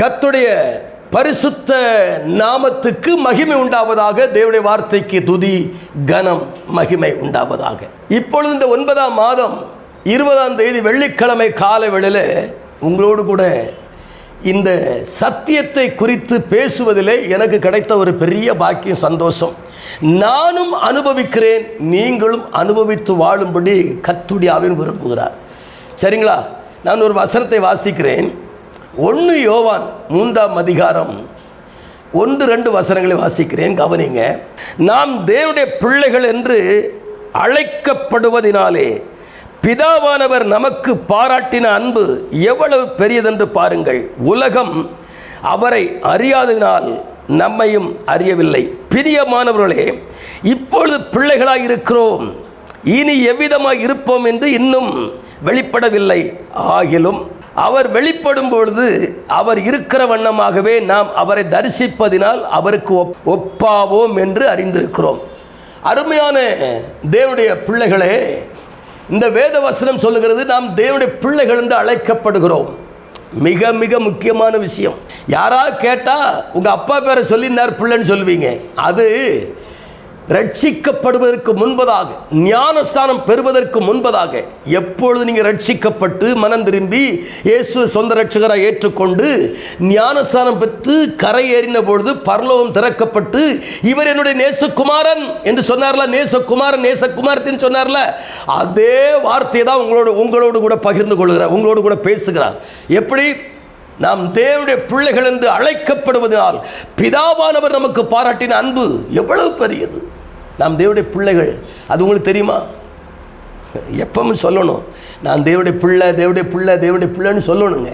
கத்துடைய பரிசுத்த நாமத்துக்கு மகிமை உண்டாவதாக தேவனுடைய வார்த்தைக்கு துதி கனம் மகிமை உண்டாவதாக. இப்பொழுது இந்த ஒன்பதாம் மாதம் இருபதாம் தேதி வெள்ளிக்கிழமை காலை வேளையில் உங்களோடு கூட இந்த சத்தியத்தை குறித்து பேசுவதிலே எனக்கு கிடைத்த ஒரு பெரிய பாக்கியம் சந்தோஷம். நானும் அனுபவிக்கிறேன் நீங்களும் அனுபவித்து வாழும்படி கத்துடியாவின் விரும்புகிறார். சரிங்களா? நான் ஒரு வசனத்தை வாசிக்கிறேன். ஒன்று யோவான் மூன்றாம் அதிகாரம். ஒன்று ரெண்டு வசனங்களை வாசிக்கிறேன் கவனிங்க. நாம் தேவனுடைய பிள்ளைகள் என்று அழைக்கப்படுவதினாலே பிதாவானவர் நமக்கு பாராட்டின அன்பு எவ்வளவு பெரியதென்று பாருங்கள். உலகம் அவரை அறியாததினால் நம்மையும் அறியவில்லை. பிரியமானவர்களே இப்பொழுது பிள்ளைகளாக இருக்கிறோம். இனி எவ்விதமாக இருப்போம் என்று இன்னும் வெளிப்படவில்லை. ஆகிலும் அவர் வெளிப்படும் பொழுது அவர் இருக்கிற வண்ணமாகவே நாம் அவரை தரிசிப்பதினால் அவருக்கு ஒப்- ஒப்பாவோம் என்று அறிந்திருக்கிறோம். அருமையான தேவனுடைய பிள்ளைகளே இந்த வேத வசனம் சொல்லுகிறது நாம் தேவனுடைய பிள்ளைகள் என்று அழைக்கப்படுகிறோம். மிக மிக முக்கியமான விஷயம். யாராவது கேட்டால் உங்கள் அப்பா பேரை சொல்லினார் பிள்ளைன்னு சொல்லுவீங்க. அது ரட்சிக்கப்படுவதற்கு முன்பதாக ஞானஸ்தானம் பெறுவதற்கு முன்பதாக எப்பொழுது நீங்க ரட்சிக்கப்பட்டு மனம் திரும்பி இயேசு சொந்த ரட்சகராக ஏற்றுக்கொண்டு ஞானஸ்தானம் பெற்று கரை ஏறின பொழுது பரலோகம் திறக்கப்பட்டு இவர் என்னுடைய நேசகுமாரன் என்று சொன்னார்ல நேசகுமாரன் நேசகுமாரத்தின்னு சொன்னார்ல அதே வார்த்தையை தான் உங்களோட உங்களோடு கூட பகிர்ந்து கொள்கிறார் உங்களோடு கூட பேசுகிறார். எப்படி? நாம் தேவனுடைய பிள்ளைகள் என்று அழைக்கப்படுவதனால் பிதாவானவர் நமக்கு பாராட்டின அன்பு எவ்வளவு பெரியது. நாம் தேவடைய பிள்ளைகள். அது உங்களுக்கு தெரியுமா? எப்பவும் சொல்லணும். நான் தேவடைய பிள்ளை தேவடைய பிள்ளை தேவடைய பிள்ளைன்னு சொல்லணுங்க.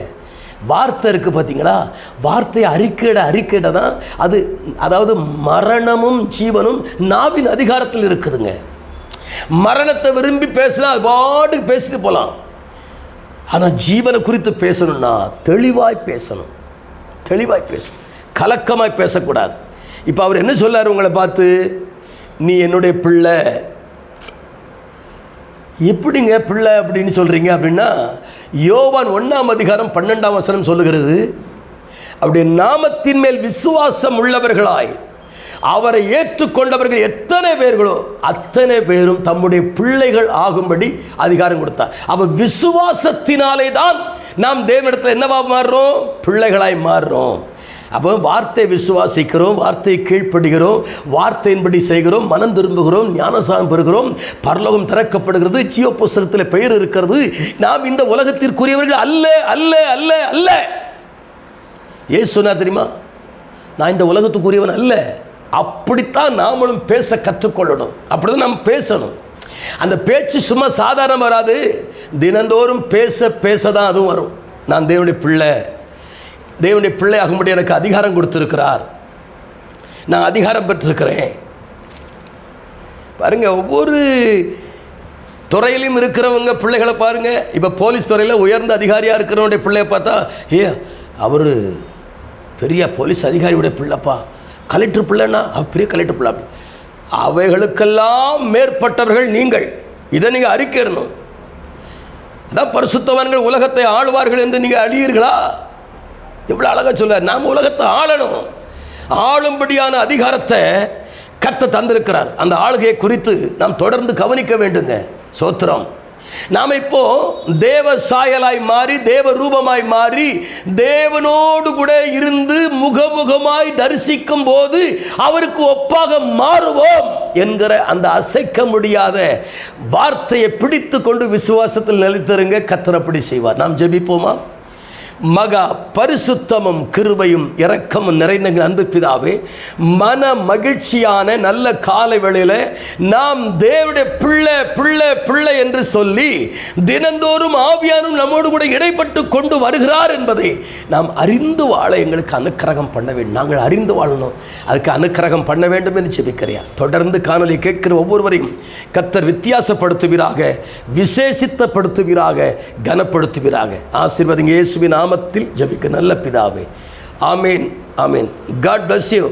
வார்த்தை இருக்கு பார்த்தீங்களா வார்த்தையை அறிக்கையிட அறிக்கையிட தான் அது அதாவது மரணமும் ஜீவனும் நாவின் அதிகாரத்தில் இருக்குதுங்க. மரணத்தை விரும்பி பேசினா அது பாட்டுக்கு பேசிட்டு போகலாம் ஆனால் ஜீவனை குறித்து பேசணும்னா தெளிவாய் பேசணும். தெளிவாய் பேசணும். கலக்கமாய் பேசக்கூடாது. இப்போ அவர் என்ன சொல்லார் உங்களை பார்த்து? நீ என்னுடைய பிள்ளை. எப்படிங்க பிள்ளை அப்படின்னு சொல்றீங்க அப்படின்னா யோவான் ஒண்ணாம் அதிகாரம் பன்னெண்டாம் வசனம் சொல்லுகிறது அவருடைய நாமத்தின் மேல் விசுவாசம் உள்ளவர்களாய் அவரை ஏற்றுக்கொண்டவர்கள் எத்தனை பேர்களோ அத்தனை பேரும் தம்முடைய பிள்ளைகள் ஆகும்படி அதிகாரம் கொடுத்தார். அவ விசுவாசத்தினாலே தான் நாம் தேவனிடத்தில் என்னவா மாறுறோம்? பிள்ளைகளாய் மாறுறோம். அப்போ வார்த்தை விசுவாசிக்கிறோம் வார்த்தை கீழ்ப்படுகிறோம் வார்த்தையின்படி செய்கிறோம் மனம் திரும்புகிறோம் ஞானசாரம் பெறுகிறோம் பரலோகம் திறக்கப்படுகிறது ஜீவ புஸ்தகத்தில் பெயர் இருக்கிறது. நாம் இந்த உலகத்திற்குரியவர்கள் அல்ல அல்ல அல்ல அல்ல. ஏசு சொன்னார் தெரியுமா? நான் இந்த உலகத்துக்குரியவன் அல்ல. அப்படித்தான் நாமளும் பேச கற்றுக்கொள்ளணும். அப்படிதான் நாம் பேசணும். அந்த பேச்சு சும்மா சாதாரணம் வராது. தினந்தோறும் பேச பேச தான் அதுவும் வரும். நான் தேவனுடைய பிள்ளை. தேவனுடைய பிள்ளை ஆகும்படி எனக்கு அதிகாரம் கொடுத்திருக்கிறார். நான் அதிகாரம் பெற்றிருக்கிறேன். பாருங்க ஒவ்வொரு துறையிலும் இருக்கிறவங்க பிள்ளைகளை பாருங்க. இப்போ போலீஸ் துறையில் உயர்ந்த அதிகாரியாக இருக்கிறவனுடைய பிள்ளைய பார்த்தா ஏ அவர் பெரிய போலீஸ் அதிகாரியுடைய பிள்ளைப்பா. கலெக்டர் பிள்ளைன்னா அவர் பெரிய கலெக்டர் பிள்ளை. அவைகளுக்கெல்லாம் மேற்பட்டவர்கள் நீங்கள். இதை நீங்கள் அறிக்கையிடணும் அதான் பரிசுத்தவான்கள் உலகத்தை ஆளுவார்கள் என்று நீங்கள் அழியீர்களா எவ்வளோ அழகாக சொல்ல நாம் உலகத்தை ஆளணும். ஆளும்படியான அதிகாரத்தை கத்த தந்திருக்கிறார். அந்த ஆளுகையை குறித்து நாம் தொடர்ந்து கவனிக்க வேண்டுங்க. சோத்திரம். நாம் இப்போ தேவ சாயலாய் மாறி தேவ ரூபமாய் மாறி தேவனோடு கூட இருந்து முகமுகமாய் தரிசிக்கும் போது அவருக்கு ஒப்பாக மாறுவோம் என்கிற அந்த அசைக்க முடியாத வார்த்தையை பிடித்து கொண்டு விசுவாசத்தில் நிலைத்திருங்க. கத்தர் செய்வார். நாம் ஜெபிப்போமா? மகா பரிசுத்தமும் கிருபையும் இரக்கமும் நிறைந்த அன்பு பிதாவே மன மகிழ்ச்சியான நல்ல காலை வேளையில் நாம் தேவடைய பிள்ளை பிள்ளை பிள்ளை என்று சொல்லி தினந்தோறும் ஆவியானும் நம்மோடு கூட இடைப்பட்டு கொண்டு வருகிறார் என்பதை நாம் அறிந்து வாழ எங்களுக்கு அனுக்கிரகம் பண்ண வேண்டும். நாங்கள் அறிந்து வாழணும். அதுக்கு அனுக்கிரகம் பண்ண வேண்டும் என்று ஜெபிக்கிறியா? தொடர்ந்து காணொலி கேட்கிற ஒவ்வொருவரையும் கத்தர் வித்தியாசப்படுத்துவீராக விசேஷித்தப்படுத்துவீராக கனப்படுத்துவீராக. ஆசீர்வதிங்க இயேசுவின் நாமத்தில் ஜபிக்க நல்ல பிதாவே. Amen amen. God bless you